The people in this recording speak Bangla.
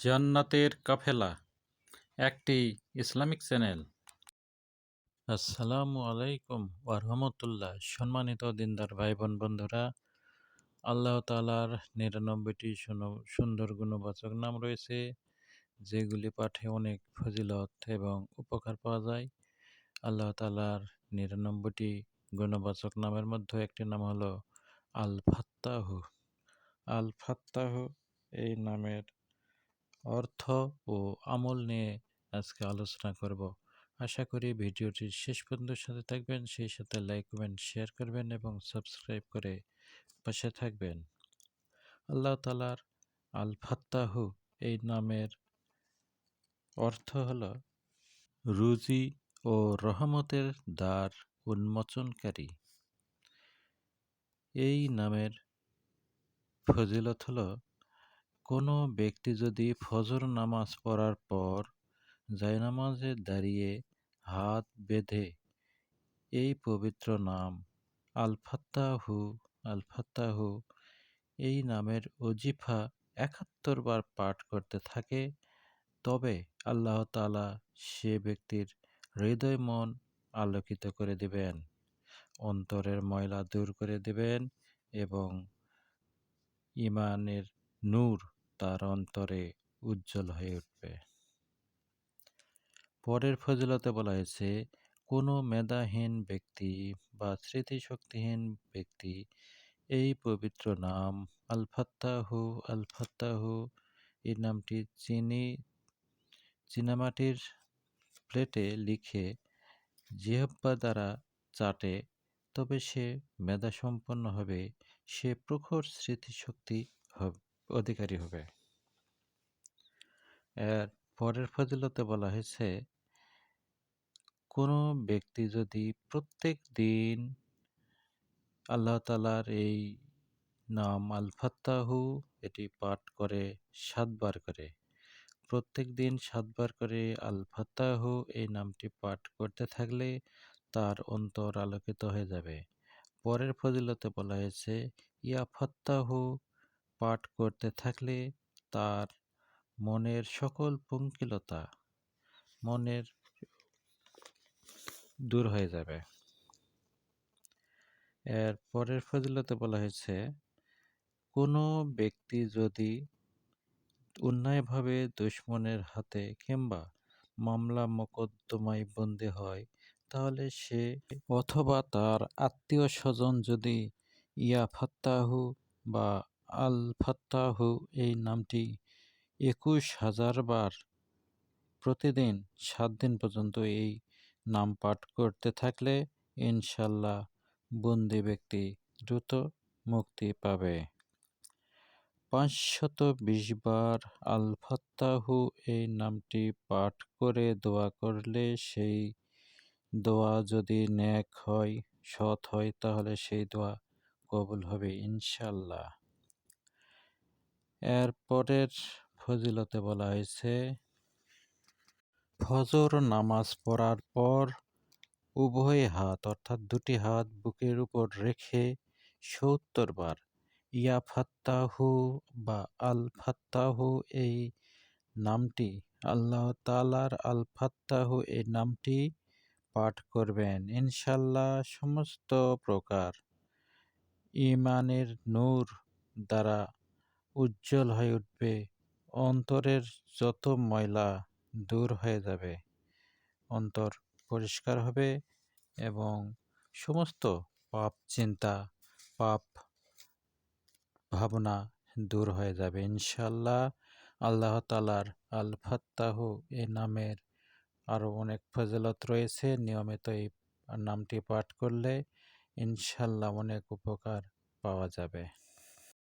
জান্নাতের কাফেলা, একটি ইসলামিক চ্যানেল। আসসালামু আলাইকুম ওরহমতুল্লাহ সম্মানিত দিনদার ভাই বোন বন্ধুরা, আল্লাহ তালার নিরানব্বইটি সুন্দর গুণবাচক নাম রয়েছে, যেগুলি পাঠে অনেক ফজিলত এবং উপকার পাওয়া যায়। আল্লাহ তালার নিরানব্বইটি গুণবাচক নামের মধ্যে একটি নাম হলো আল ফাত্তাহু আল ফাত্তাহু এই নামের অর্থ ও আমল নিয়ে আজকে আলোচনা করব। আশা করি ভিডিওটি শেষ পর্যন্ত সাথে থাকবেন, সেই সাথে লাইক, কমেন্ট, শেয়ার করবেন এবং সাবস্ক্রাইব করে পাশে থাকবেন। আল্লাহ তালার আল ফাত্তাহু এই নামের অর্থ হল রুজি ও রহমতের দ্বার উন্মোচনকারী। এই নামের ফজিলত হলো কোনো ব্যক্তি যদি ফজর নামাজ পড়ার পর জায়নামাজে দাঁড়িয়ে হাত বেঁধে এই পবিত্র নাম আল ফাত্তাহু আল ফাত্তাহু এই নামের অজিফা একাত্তর বার পাঠ করতে থাকে, তবে আল্লাহ তাআলা সে ব্যক্তির হৃদয় মন আলোকিত করে দিবেন, অন্তরের ময়লা দূর করে দিবেন এবং ইমানের নূর তার অন্তরে উজ্জ্বল হয়ে উঠবে। পরের ফজিলতে বলা হয়েছে, কোনো মেধাহীন ব্যক্তি বা স্মৃতিশক্তিহীন ব্যক্তি এই পবিত্র নাম আল ফাত্তাহু এই নামটি চিনি, চিনামাটির প্লেটে লিখে জিহব্বা দ্বারা চাটে, তবে সে মেধাসম্পন্ন হবে, সে প্রখর স্মৃতিশক্তি হব- অধিকারী হবে। এর পরের ফজিলতে বলা হয়েছে, কোনো ব্যক্তি যদি প্রত্যেক দিন আল্লাহ তালার এই নাম আল ফাত্তাহু এটি পাঠ করে সাতবার করে, প্রত্যেক দিন সাতবার করে আল ফাত্তাহু এই নামটি পাঠ করতে থাকলে তার অন্তর আলোকিত হয়ে যাবে। পরের ফজিলতে বলা হয়েছে, ইয়া ফাত্তাহু পাঠ করতে থাকলে তার মনের সকল পঙ্কিলতা মনের দূর হয়ে যাবে। এর পরের ফজিলতে বলা হয়েছে, কোনো ব্যক্তি যদি অন্যায়ভাবে দুশ্মনের হাতে কিংবা মামলা মোকদ্দমায় বন্দী হয়, তাহলে সে অথবা তার আত্মীয় স্বজন যদি ইয়া ফাত্তাহু বা আল ফাত্তাহু এই নামটি একুশ হাজার বার প্রতিদিন সাত দিন পর্যন্ত এই নাম পাঠ করতে থাকলে ইনশাল্লাহ বন্দি ব্যক্তি দ্রুত মুক্তি পাবে। পাঁচশত বিশ বার আল ফাত্তাহু এই নামটি পাঠ করে দোয়া করলে সেই দোয়া যদি ন্যাক হয়, সৎ হয়, তাহলে সেই দোয়া কবুল হবে ইনশাল্লাহ। এর পরের ফজিলতে বলা হয়েছে, ফজর নামাজ পড়ার পর উভয় হাত, অর্থাৎ দুটি হাত বুকের উপর রেখে সত্তর বার ইয়া ফাত্তাহু বা আল ফাত্তাহু এই নামটি, আল্লাহ তালার আল ফাত্তাহু এই নামটি পাঠ করবেন। ইনশাল্লাহ সমস্ত প্রকার ইমানের নূর দ্বারা উজ্জ্বল হয়ে উঠবে। অন্তরের যত ময়লা দূর হয়ে যাবে, অন্তর পরিষ্কার হবে এবং সমস্ত পাপ চিন্তা, পাপ ভাবনা দূর হয়ে যাবে। ইনশাল্লাহ আল্লাহ তালার আল ফাত্তাহ এ নামের আরও অনেক ফজলত রয়েছে। নিয়মিত এই নামটি পাঠ করলে ইনশাল্লাহ অনেক উপকার পাওয়া যাবে।